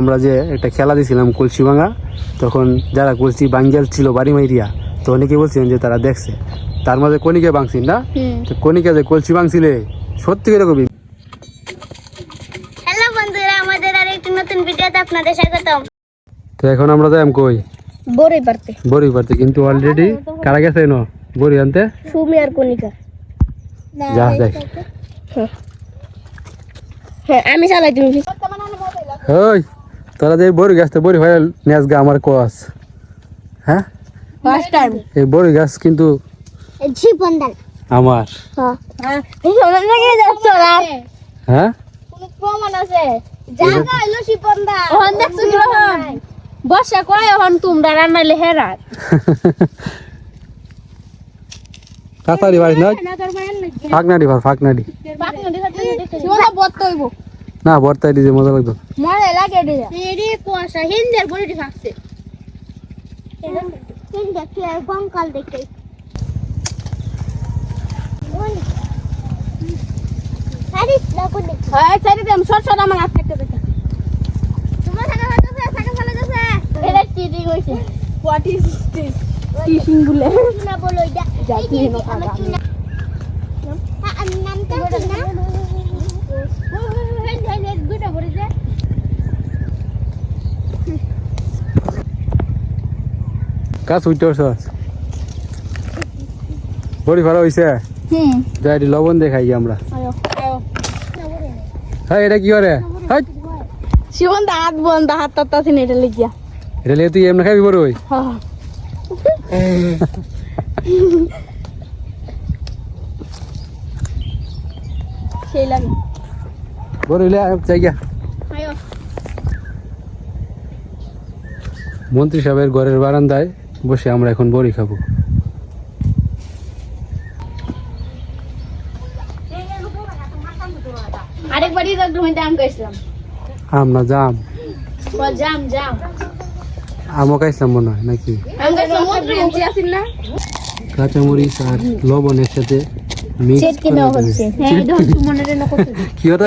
আমরা যে একটা খেলা দিয়েছিলাম কলসি ভাঙা তখন যারা কলসি বাঙ্গেল ছিল বাড়ি মাইরিয়া তো অনেকে বলছিলেন যে তারা দেখছে। তার মাঝে কনিকে ভাঙছিল না? তো কনিকা যে কলসি ভাঙছিলে সত্যি করে কবি? হ্যালো বন্ধুরা আমাদের আর একটি নতুন ভিডিওতে আপনাদের স্বাগতম। তো এখন আমরা যাই কই? বড়ই পারতে পারতে কিন্তু অলরেডি কারা গেছে ন বড়ি আনতে? সুমি আর কনিকা যা যাই। হ্যাঁ। আমি চালাই তুমি। ওই তোরা যে বড়ি গাছতে বড়ি ভাই নেস গা আমার কোয়াস হ্যাঁ? ফার্স্ট টাইম এই বড়ি গাছ কিন্তু ঝিপন্দাল আমার। হ্যাঁ। হ্যাঁ কোনো প্রমাণ আছে? জায়গা হইল শিপন্দা ওহন দেখছ কি বর্ষা কয় ওহন তোমরা রান্নাইলে হেরাত কাতারি বাড়ি না ফাঁকনাডি ভার ফাঁকনাডি। শিবনা বত হইব না বর্তাই দিছে মজা লাগতো। মরে লাগে দিলা এরি কুয়াশা হিন্দের বড়ি ফাকছে হিন্দে কি আর বঙ্কাল দেখে আরে দেখো দেখো হ্যাঁ সাইডে দেম শর্ট শর্ট আমার হাত থেকে দেখো তোমার থাকা ফেলে গেছে এটা চিটিং হইছে হোয়াট ইজ দিস টিচিং বলে না বলো এটা না কি না আমি নামটা না গুটা বড়ি দে কাজ উঠতে পারছ বড়ি হইছে? হুম। যাই লবণ দিয়ে খাই আমরা। হ্যাঁ এটা কি করে? হাই। শিবন দা হাত বন্ধ হাত সিনে এটা লিখিয়া এটা লিয়ে তুই এমনি খাবি বড় হই? হ্যাঁ সেই লাগে। বড় হইলে চাই গিয়া। মন্ত্রী সাহেবের ঘরের বারান্দায় বসে আমরা এখন বড়ি খাব। আরেকবারই তো তুমি দাম কইছিলাম আমরা জাম? বল জাম জাম। আমও খাইছিলাম মনে হয় নাকি? আমি না কাঁচামরিচ আর লবণের সাথে মিক্স সেট কিনা হচ্ছে? হ্যাঁ না কি কি ওটা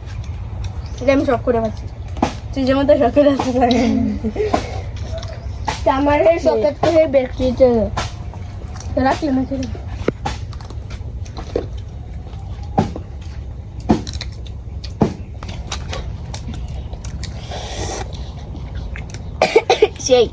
এটা আমি শখ করে পাচ্ছি তুই যেমন তো শখ করে ভাবছিস আমার এই সকেট করে ব্যক্তিতে রাখলে না খেলে সেই।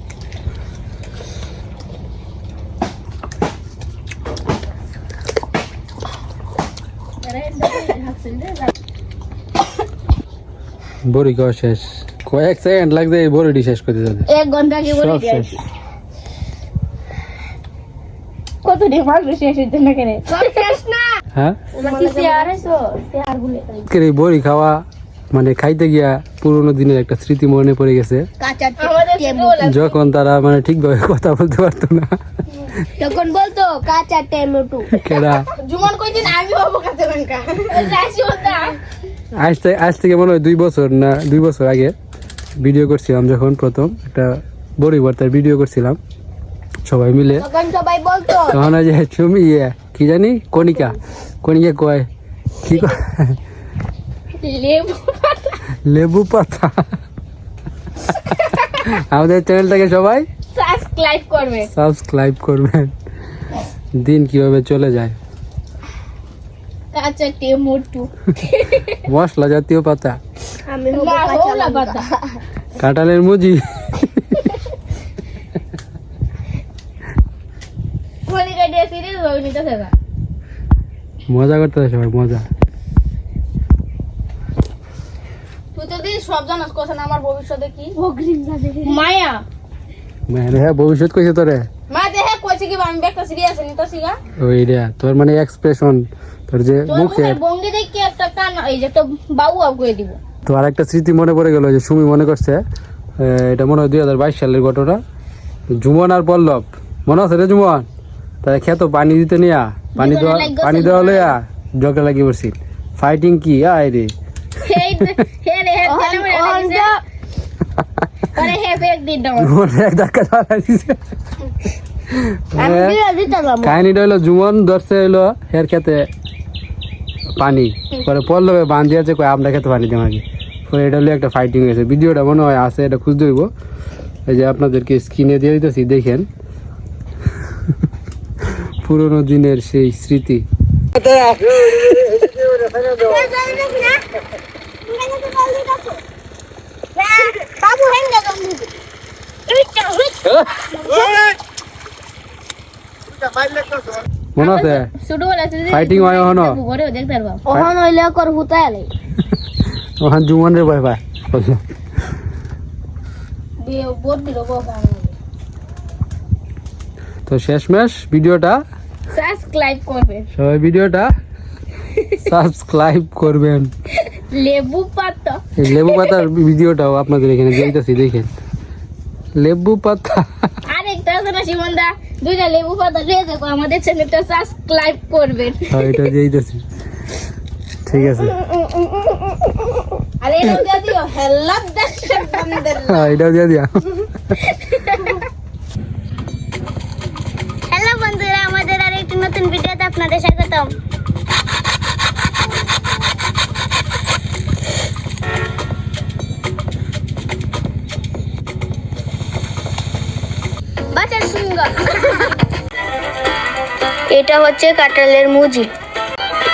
বড়ি খাওয়া শেষ। কয়েক সেকেন্ড লাগছে এই বড়িটি শেষ করতে যাবে এক ঘণ্টা কি সব শেষ। কত দিয়ে মারবে শেষ হইতে না কেন? সব শেষ না? হ্যাঁ? বাকি শেয়ার আছে শেয়ারগুলো আজকের এই বড়ি খাওয়া মানে খাইতে গিয়া পুরোনো দিনের একটা স্মৃতি মনে পড়ে গেছে। যখন তারা মানে ঠিকভাবে কথা বলতে পারতো না। তখন বলতো কাঁচা টমেটো। কেডা? জুমন কইদিন আমি হব কাছে লঙ্কা। রাশি হতা আজ থেকে আজ থেকে মনে হয় দুই বছর না দুই বছর আগে ভিডিও করছিলাম যখন প্রথম একটা বড়ি ভর্তার ভিডিও করছিলাম সবাই মিলে। তখন যে চুমি ইয়ে কি জানি কণিকা। কণিকা কয় কি লেবু পাতা। আমাদের চ্যানেলটাকে সবাই সাবস্ক্রাইব করবে। সাবস্ক্রাইব করবেন। দিন কীভাবে চলে যায়। কাঁচা টমেটো মশলা জাতীয় পাতা। আমি হব কাঁচা লঙ্কা। কাঁঠালের মুজি। হয়ে নিতেছে মজা করতে সবাই মজা। সব জানাস কথা আমার ভবিষ্যতে কি? মায়া। হ্যাঁ ভবিষ্যৎ কইছে তোরে। মা দেহে কইছে কি আমি একটা সিরিয়াস নিতে সিগা ওই রে তোর মানে এক্সপ্রেশন তোর যে মুখে বঙ্গি দেখে একটা কান এই যে একটা বাবু আপ করে দিব। তো আর একটা স্মৃতি মনে পড়ে গেল যে সুমি মনে করছে এটা মনে হয় দুই হাজার বাইশ সালের ঘটনা। জুমন আর পল্লব মনে আছে রে জুমন? তারা খেত পানি দিতে নিয়া পানি দেওয়া পানি দেওয়া লইয়া জগে লাগিয়ে পড়ছিল ফাইটিং কি? আয় রে। কাহিনীটা হইল জুমন ধরছে হইল হের খেতে পানি পরে পল্লবে বান দিয়েছে কয় আমরা খেতে পানি দেওয়া আগে পরে এটা হলো একটা ফাইটিং হয়েছে ভিডিওটা মনে হয় আছে এটা খুঁজতে হইব এই যে আপনাদেরকে স্ক্রিনে দিয়ে দিতেছি দেখেন পুরোনো দিনের সেই স্মৃতি বাবু মনে আছে ছোট বলে আছে যে Fighting হয় এখনও? ঘরে দেখতে পারবা ওহন হইলে কর হুতা আলে। ওখান জুমন রে ভয় পায়। দিয়ে বোট দিল বাবা তো শেষমেশ ভিডিওটা সাবস্ক্রাইব করবে সবাই ভিডিওটা সাবস্ক্রাইব করবেন লেবু পাতা। এই লেবু পাতার ভিডিওটাও আপনাদের এখানে দিতেছি দেখেন। লেবু পাতা। আরেকটা আছে না শিমন্দা দুইটা লেবু পাতা আমাদের চ্যানেলটা সাবস্ক্রাইব করবেন। হ্যাঁ এটা ঠিক আছে। আরে এটা দিয়ে দিও হেল্লা দর্শক হ্যাঁ দিয়ে দিও। হ্যালো বন্ধুরা আমাদের আর একটি নতুন ভিডিওতে আপনাদের স্বাগতম। এটা হচ্ছে কাঁঠালের মুজি।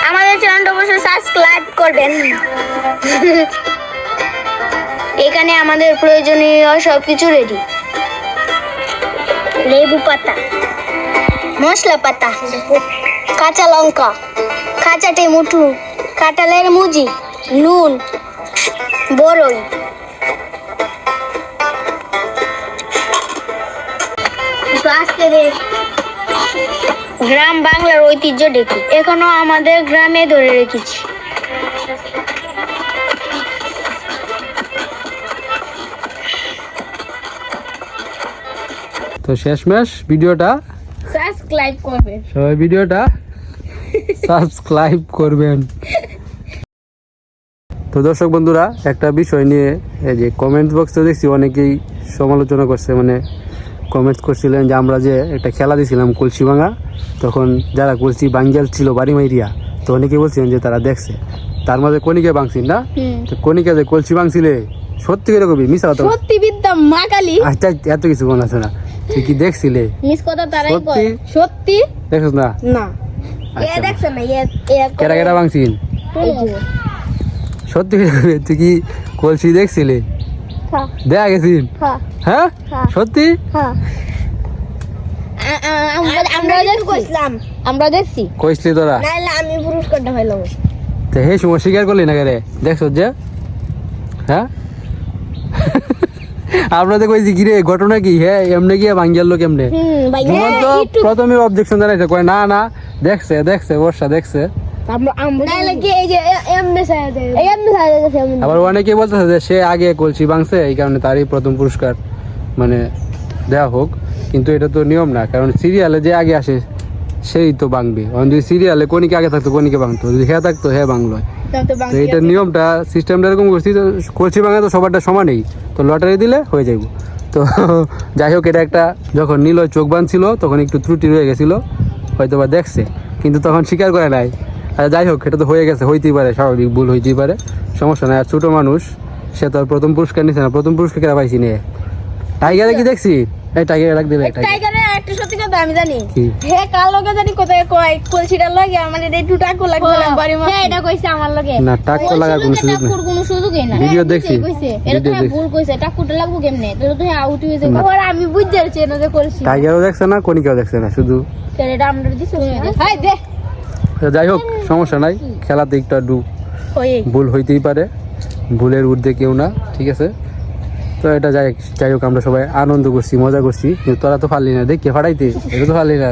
আমাদের চ্যানেলটা অবশ্যই সাবস্ক্রাইব করবেন। এখানে আমাদের প্রয়োজনীয় সবকিছু রেডি লেবু পাতা, মশলা পাতা, কাঁচা লঙ্কা, কাঁচা টমেটো, কাঁঠালের মুজি, নুন বড়ই গ্রাম বাংলার ঐতিহ্য ডেকে এখনও আমাদের গ্রামে ধরে রেখেছি। তো শেষমেশ ভিডিওটা সাবস্ক্রাইব করবেন। সবাই ভিডিওটা সাবস্ক্রাইব করবেন। তো দর্শক বন্ধুরা একটা বিষয় নিয়ে এই যে কমেন্ট বক্সে দেখছি অনেকেই সমালোচনা করছে মানে কমেন্টস করছিলেন যে আমরা যে একটা খেলা দিয়েছিলাম কলসি ভাঙা তখন যারা কলসি বাঙ্গিয়াল ছিল বাড়ি মাইরিয়া তো অনেকে বলছিলেন যে তারা দেখছে। তার মাঝে কনিকে ভাঙছিল না? তো কনিকা যে কলসি ভাঙছিলে সত্যি করে কবি মিশা কথা সত্যি বিদ্যা মা কালী আচ্ছা এত কিছু মনে আছে না। তুই কি দেখছিলে? মিস কথা তারাই সত্যি? সত্যি? দেখছিস না? না। আচ্ছা, দেখছেন না এ কেরা কেরা ভাঙছিল? সত্যি করে কবি, তুই কি কলসি দেখছিলে। দেখা গেছিস হ্যাঁ। হ্যাঁ? হ্যাঁ। সত্যি? হ্যাঁ। আমরা আমরা দেখছি। কইছিলাম। আমরা দেখছি। কইসলি তোরা? আমি পুরস্কারটা পাইলাম তো হে সময় স্বীকার করলি না রে? দেখছ যে হ্যাঁ? আপনাদের কইছি কি রে ঘটনা কি? হ্যাঁ এমনি গিয়ে ভাঙ্গিয়াল লোক এমনি। হুম ভাই জুমন তো প্রথমে অবজেকশন জানাইছে। কয় না না দেখছে দেখছে বর্ষা দেখছে। আবার অনেকে বলতেছে যে সে আগে কলসি ভাঙছে এই কারণে তারই প্রথম পুরস্কার মানে দেওয়া হোক। কিন্তু এটা তো নিয়ম না কারণ সিরিয়ালে যে আগে আসে সেই তো ভাঙবে। কারণ যদি সিরিয়ালে কনিকে আগে থাকতো কনিকে ভাঙতো। যদি হ্যাঁ থাকতো হ্যাঁ ভাঙলো। তো এটা নিয়মটা সিস্টেমটা এরকম করছি তো কলসি ভাঙা তো সবারটা সমানই। তো লটারি দিলে হয়ে যাইব। তো যাই হোক এটা একটা যখন নীলয় চোখ বাঁধছিল তখন একটু ত্রুটি রয়ে গেছিল হয়তো বা দেখছে। কিন্তু তখন স্বীকার করে নাই। যাই হোক এটা তো হয়ে গেছে হইতেই পারে স্বাভাবিক ভুল হইতেই পারে। সমস্যা নাই আর ছোটো মানুষ সে তো আর প্রথম পুরস্কার নিছে না প্রথম পুরস্কার কেরা পাইছি নিয়ে? টাইগারে কি দেখছি? এই টাইগার রাখ দিলে টাইগার একটা সত্যি কথা আমি জানি। হে কাল লোকে জানি কোথায় কয় কলসিটা লাগে আমার একটু টাকু লাগছিলাম বাড়ি হ্যাঁ এটা কইছে আমার লগে। না টাক তো লাগার কোনো সুযোগ নেই। কোনো সুযোগই না ভিডিও দেখছি কইছে। এটা তো হ্যাঁ ভুল কইছে টাকুটা লাগবো কেমনে? তো তো হ্যাঁ আউট হয়ে যাবে আবার আমি বুঝতে পারছি না যে কলসি টাইগারও দেখছে না কনিকাও দেখছে না শুধু তাহলে এটা আমরা দিছি? হাই দে। যাই হোক সমস্যা নাই। খেলাতে একটু ওই ভুল হইতেই পারে। ভুলের ঊর্ধ্বে কেউ না ঠিক আছে? তো এটা যাই যাই হোক আমরা সবাই আনন্দ করছি মজা করছি। কিন্তু তোরা তো পারলি না দেখ কে ফাটাইতে এটা তো পারলি না।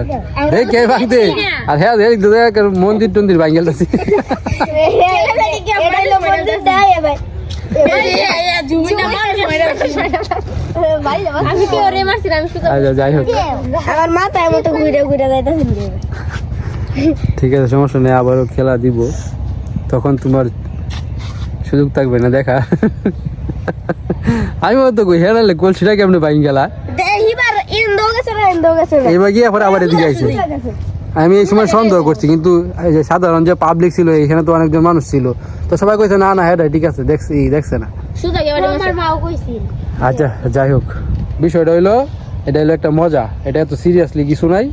দেখ কে ভাঙতে। আর হ্যাঁ দেখ দেখ মন্দির টন্দির ভাঙ গেলতেছি এটা হলো মন্দির দেয় এবার আমি কি ওরে মারছিলাম? আমি শুধু আচ্ছা যাই হোক। আমার মাথায় মতো ঘুরে ঘুরে যাইতেছিল ঠিক আছে সমস্যা নেই আবারও খেলা দিব। তখন তোমার সুযোগ থাকবে না দেখা। আমি তো কই হেরালে কেমনে বাইন গেলা? এইবার ইন্দো গেছে না ইন্দো গেছে না। এবার গিয়ে পরে আবার এদিকে আইছে। আমি এই সময় সন্দেহ করছি কিন্তু এই যে সাধারণ যে পাবলিক ছিল এখানে তো অনেকজন মানুষ ছিল। তো সবাই কইছে না না হ্যাঁ ঠিক আছে দেখছি দেখছে না। শুধু আমার মাও কইছিল। আচ্ছা যাই হোক। বিষয়টা হইল এটা হলো একটা মজা। এটা এত সিরিয়াসলি কিছু নাই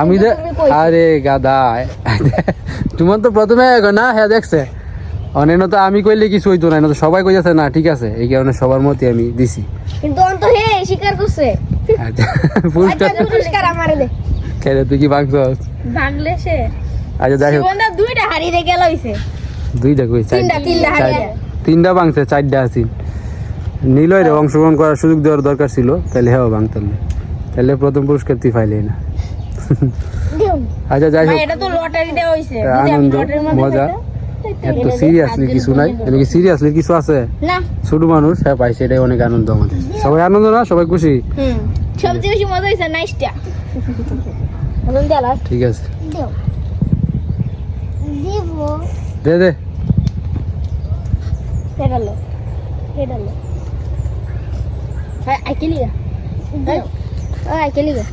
আমি। আরে গাদা তোমার তো প্রথমে না হ্যাঁ দেখছে। অনেন তো আমি কইলে কিছু হইতো না তো সবাই কইছে না ঠিক আছে। এই কারণে সবার মতে আমি দিছি। কিন্তু অন্ত হে স্বীকার করছে। আচ্ছা পুরস্কার আচ্ছা, পুরস্কার আমারে দে খেলে তুই কি ভাঙছস ভাঙলে সে। আচ্ছা যাই হোক। দুইটা হারিয়ে গেল হইছে। দুইটা কই? তিনটা, তিনটা হারিয়ে। তিনটা ভাঙছে চারটা আছি। নিলয় রে অংশগ্রহণ করার সুযোগ দেওয়ার দরকার ছিল তাহলে হ্যাঁ ভাঙতাম। না। তাহলে প্রথম পুরস্কার তুই পাইলে না। আচ্ছা যাই হোক। এটা হইছে। আনন্দ মজা। এত সিরিয়াসলি কিছু নাই। এমনি সিরিয়াসলি কিছু আছে? ছোট মানুষ হ্যাঁ পাইছে এটাই অনেক আনন্দ আমাদের। সবাই আনন্দ না? সবাই খুশি? সবচেয়ে বেশি মজা হইছে নাইসটা ঠিক আছে। দে দে। আইকেলিগা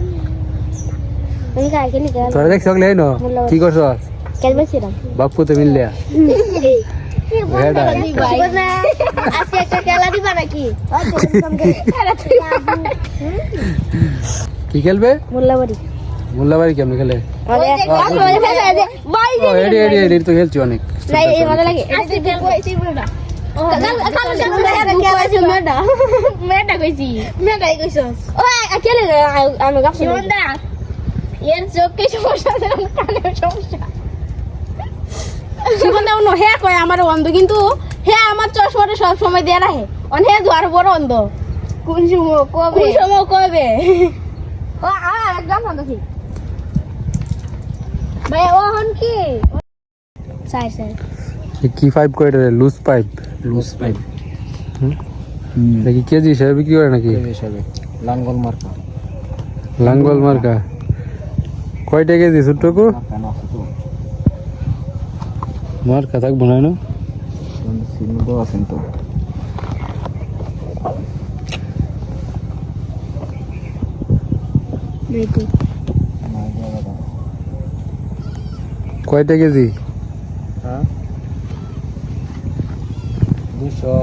আমি কা আইকেলিগা তোরা দেখ সকলে এই ন। কি করছ? খেলবে ছিলাম মিললে। আজকে একটা খেলা দিবা নাকি কি খেলবে? মোল্লাবাড়ি মোল্লাবাড়ি কেমন খেলে? এডি এডি এডি তো খেলছি অনেক। লাগে এর চোখে সমস্যা? সমস্যা। জীবনে কয় আমার অন্ধ কিন্তু হে আমার চশমাটা সব সময় দিয়ে রাখে। অন হে দুয়ার বড় অন্ধ। কোন সময় কবে? কোন সময় কবে? ও আ একদম ফান্টাসি ভাই ও হন কি? কি পাইপ করে লুজ পাইপ লুজ পাইপ। দেখি কেজি হিসাবে বিক্রি করে নাকি? হিসাবে। লাঙ্গল মার্কা। লাঙ্গল মার্কা? কয়টা কেজি ছোট্টকু? মার্কা থাকব না না? আছেন তো কয়টা কেজি? হ্যাঁ? দুশো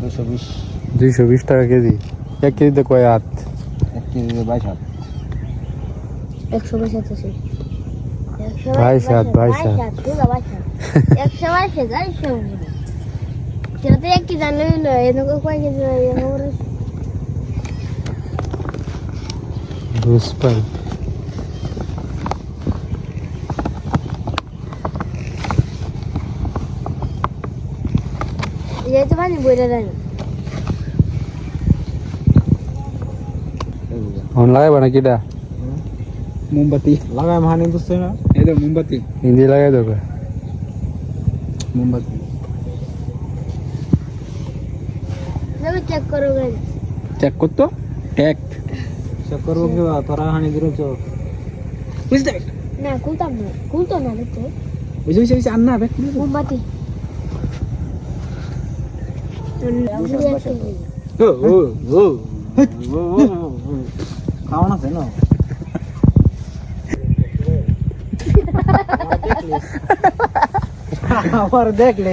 দুশো বিশ। দুইশো বিশ টাকা কেজি। এক কেজিতে কয় হাত? এক কেজি বাইশ হাত। একশো বাইশ আছে। বাইশ হাত, বাইশ হাত। একশো বাইশ হাজার সেটাতে একটি জানলে এনেকে কয় কেজি এনেকে লুজ যেহেতু পানি বইটা দেয় না অন লাগাইবা নাকি এটা? মোমবাতি। লাগাই মাহানি বুঝছে না? এই তো মোমবাতি। হিন্দি লাগাই দেবে। মোমবাতি। চেক করো চেক করতো? ট্যাগ চেক করব কি তোরা হানি দিল তো বুঝতে না খুলতাম না। খুলতো না দেখতে। বুঝে বুঝে বুঝে আন্না বেক মোমবাতি। খাওয়ান আছে না আবার দেখলে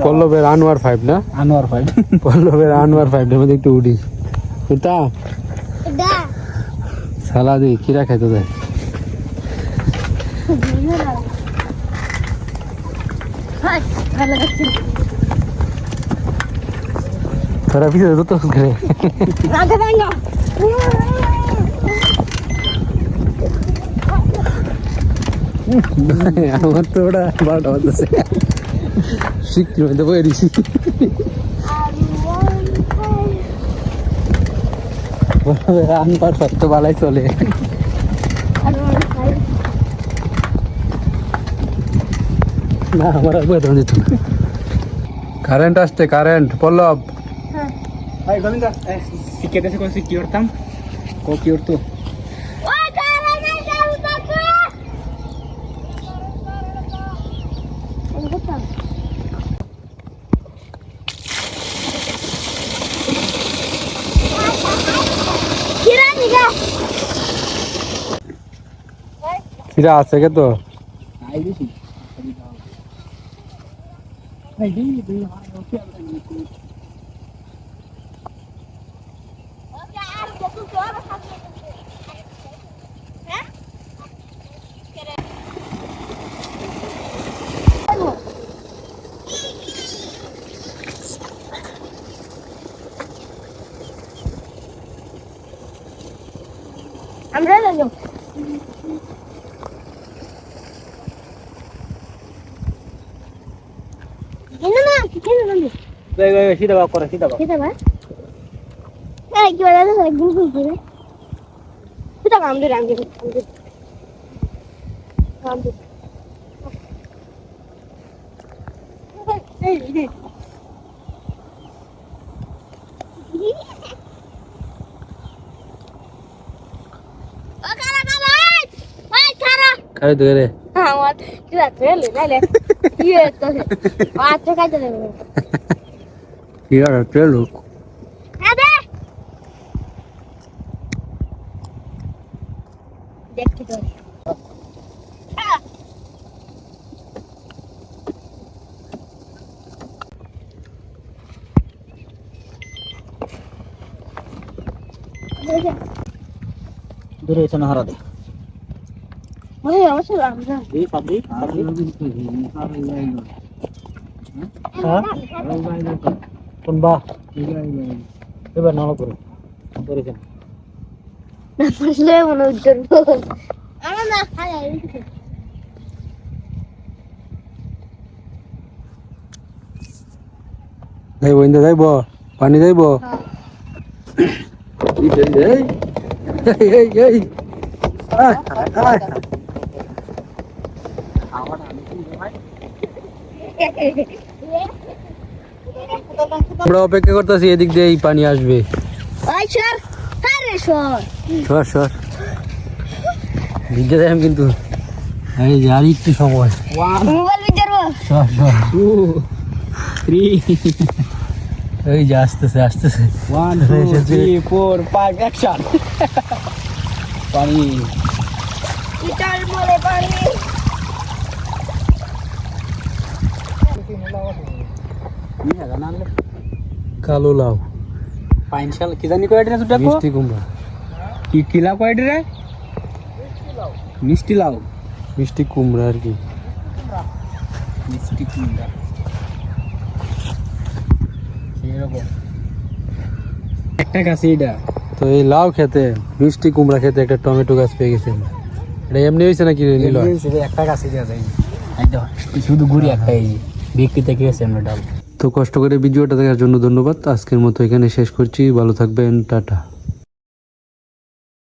পল্লবের আনোয়ার ফাইভ না? আনোয়ার ভাই পল্লবের আনোয়ার ফাইভটার মধ্যে একটু সালা দি কিরা খাইতে দেয় ভালো লাগছে তোরা পিছনে তো তোস করে। আগে ভাঙা আমার তো ওটা বারোটা বাজতেছে। শিখতে মধ্যে বয়ে দিছি আমি পারফেক্ট তো বালাই চলে। না আমার আর দেওয়া যেত না। কারেন্ট আসছে current Pallab. Ay, Govinda, eh, si quieres con si tam, ko tu. ওই কারা না যাও তাকে কিরা আছে কে তো di Mày? Dai, dai, sida ba, kora, sida ba. kita ba eh gimana tuh lagi gini gini kita ngambil ambil ambil ambil Oh, cara, cara! Woi, cara! খাই তো রে আমার কি রাত্রে এলে নাইলে কি আচ্ছা কাজে দেবে কিরা রাত্রে লোক। আবে! দেখতে তো Dure sana harade. ওই অবশ্যই আমরা Di, sabri, sabri. Ha? Pun ba. Ebar nalo koro. Dure sana. না বুঝলে মনে উজ্জ্বল আমরা না খাই যাইব ইন্দা যাইব পানি যাইব এই, আমরা অপেক্ষা করতেছি এদিক দিয়ে এই পানি আসবে। সর সর। সর সর। ভিজে যাই কিন্তু। এই যে আর একটু সময়। সর সর। এই যে আসতেছে আসতেছে। পানি। কালো লাউ। kizani ko address udah ko? মিষ্টি কুমড়া। Ki kila ko address? মিষ্টি লাউ। মিষ্টি কুমড়া আর কি। মিষ্টি কুমড়া। একটা গাছ এটা তো এই লাউ খেতে মিষ্টি কুমড়া খেতে একটা টমেটো গাছ পেয়ে গেছেন। এটা এমনি হয়েছে নাকি একটা গাছে দেওয়া যায় শুধু গুড়ি একটা এই বিক্রি থেকে গেছে আমরা ডাল। তো কষ্ট করে ভিডিওটা দেখার জন্য ধন্যবাদ। আজকের মতো এখানে শেষ করছি। ভালো থাকবেন। টাটা।